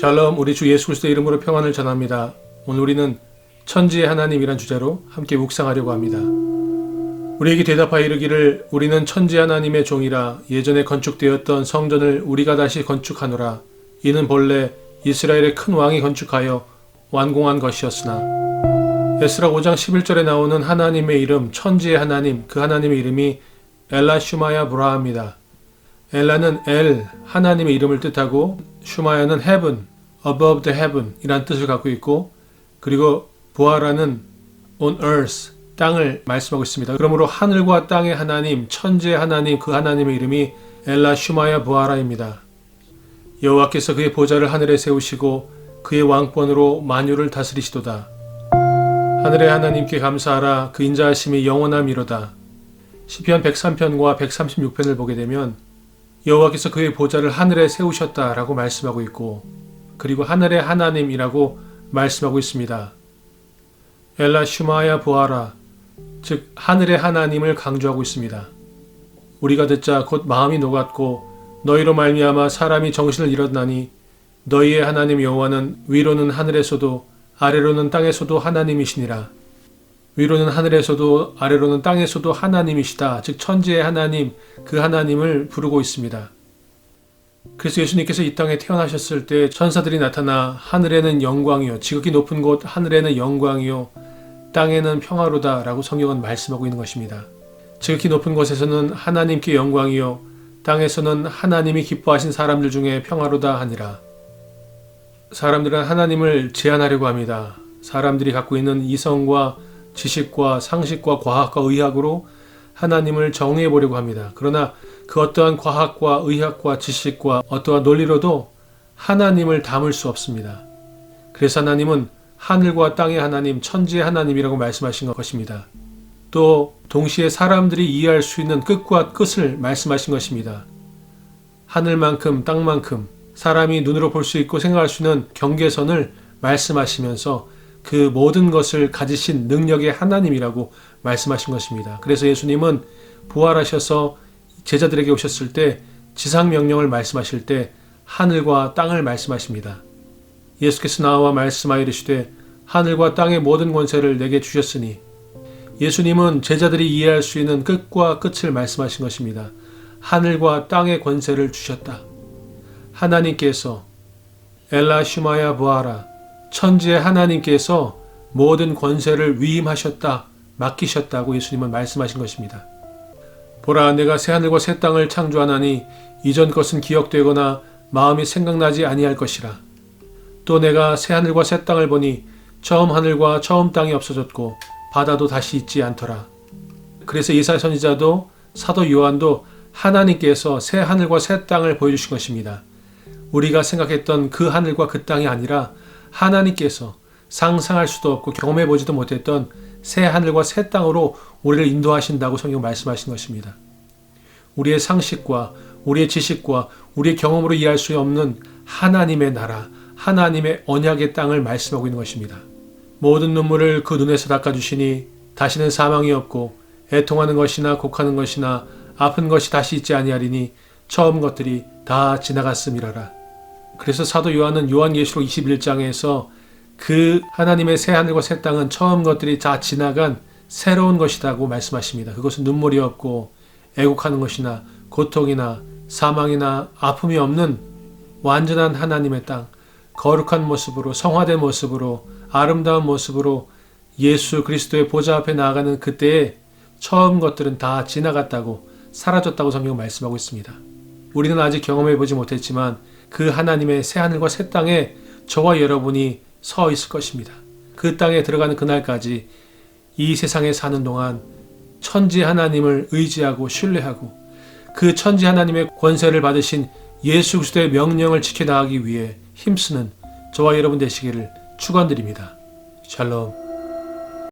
샬롬 우리 주 예수 그리스도의 이름으로 평안을 전합니다. 오늘 우리는 천지의 하나님이란 주제로 함께 묵상하려고 합니다. 우리에게 대답하여 이르기를 우리는 천지 하나님의 종이라 예전에 건축되었던 성전을 우리가 다시 건축하노라 이는 본래 이스라엘의 큰 왕이 건축하여 완공한 것이었으나 에스라 5장 11절에 나오는 하나님의 이름 천지의 하나님 그 하나님의 이름이 엘라 슈마야 브라합니다. 엘라는 엘 하나님의 이름을 뜻하고 슈마야는 heaven above the heaven 이란 뜻을 갖고 있고 그리고 부하라는 on earth 땅을 말씀하고 있습니다. 그러므로 하늘과 땅의 하나님 천지의 하나님 그 하나님의 이름이 엘라 슈마야 부하라입니다. 여호와께서 그의 보좌를 하늘에 세우시고 그의 왕권으로 만유를 다스리시도다. 하늘의 하나님께 감사하라 그 인자하심이 영원함이로다. 시편 103편과 136편을 보게 되면 여호와께서 그의 보좌를 하늘에 세우셨다라고 말씀하고 있고 그리고 하늘의 하나님이라고 말씀하고 있습니다. 엘라 슈마야 부하라 즉 하늘의 하나님을 강조하고 있습니다. 우리가 듣자 곧 마음이 녹았고 너희로 말미암아 사람이 정신을 잃었나니 너희의 하나님 여호와는 위로는 하늘에서도 아래로는 땅에서도 하나님이시니라. 위로는 하늘에서도 아래로는 땅에서도 하나님이시다. 즉 천지의 하나님 그 하나님을 부르고 있습니다. 그래서 예수님께서 이 땅에 태어나셨을 때 천사들이 나타나 하늘에는 영광이요 지극히 높은 곳 하늘에는 영광이요 땅에는 평화로다라고 성경은 말씀하고 있는 것입니다. 지극히 높은 곳에서는 하나님께 영광이요 땅에서는 하나님이 기뻐하신 사람들 중에 평화로다 하니라. 사람들은 하나님을 제한하려고 합니다. 사람들이 갖고 있는 이성과 지식과 상식과 과학과 의학으로 하나님을 정의해 보려고 합니다. 그러나 그 어떠한 과학과 의학과 지식과 어떠한 논리로도 하나님을 담을 수 없습니다. 그래서 하나님은 하늘과 땅의 하나님, 천지의 하나님이라고 말씀하신 것입니다. 또 동시에 사람들이 이해할 수 있는 끝과 끝을 말씀하신 것입니다. 하늘만큼 땅만큼 사람이 눈으로 볼 수 있고 생각할 수 있는 경계선을 말씀하시면서 그 모든 것을 가지신 능력의 하나님이라고 말씀하신 것입니다. 그래서 예수님은 부활하셔서 제자들에게 오셨을 때 지상 명령을 말씀하실 때 하늘과 땅을 말씀하십니다. 예수께서 나와 말씀하여 이르시되 하늘과 땅의 모든 권세를 내게 주셨으니 예수님은 제자들이 이해할 수 있는 끝과 끝을 말씀하신 것입니다. 하늘과 땅의 권세를 주셨다. 하나님께서 엘라 슈마야 부하라 천지의 하나님께서 모든 권세를 위임하셨다, 맡기셨다고 예수님은 말씀하신 것입니다. 보라, 내가 새 하늘과 새 땅을 창조하나니 이전 것은 기억되거나 마음이 생각나지 아니할 것이라. 또 내가 새 하늘과 새 땅을 보니 처음 하늘과 처음 땅이 없어졌고 바다도 다시 있지 않더라. 그래서 이사 선지자도 사도 요한도 하나님께서 새 하늘과 새 땅을 보여주신 것입니다. 우리가 생각했던 그 하늘과 그 땅이 아니라 하나님께서 상상할 수도 없고 경험해 보지도 못했던 새 하늘과 새 땅으로 우리를 인도하신다고 성경 말씀하신 것입니다. 우리의 상식과 우리의 지식과 우리의 경험으로 이해할 수 없는 하나님의 나라, 하나님의 언약의 땅을 말씀하고 있는 것입니다. 모든 눈물을 그 눈에서 닦아주시니 다시는 사망이 없고 애통하는 것이나 곡하는 것이나 아픈 것이 다시 있지 아니하리니 처음 것들이 다 지나갔음이라라. 그래서 사도 요한은 요한계시록 21장에서 그 하나님의 새 하늘과 새 땅은 처음 것들이 다 지나간 새로운 것이라고 말씀하십니다. 그것은 눈물이 없고 애곡하는 것이나 고통이나 사망이나 아픔이 없는 완전한 하나님의 땅, 거룩한 모습으로 성화된 모습으로 아름다운 모습으로 예수 그리스도의 보좌 앞에 나아가는 그때에 처음 것들은 다 지나갔다고 사라졌다고 성경 말씀하고 있습니다. 우리는 아직 경험해 보지 못했지만 그 하나님의 새 하늘과 새 땅에 저와 여러분이 서 있을 것입니다. 그 땅에 들어가는 그날까지 이 세상에 사는 동안 천지 하나님을 의지하고 신뢰하고 그 천지 하나님의 권세를 받으신 예수 그리스도의 명령을 지켜 나가기 위해 힘쓰는 저와 여러분 되시기를 축원드립니다. 샬롬.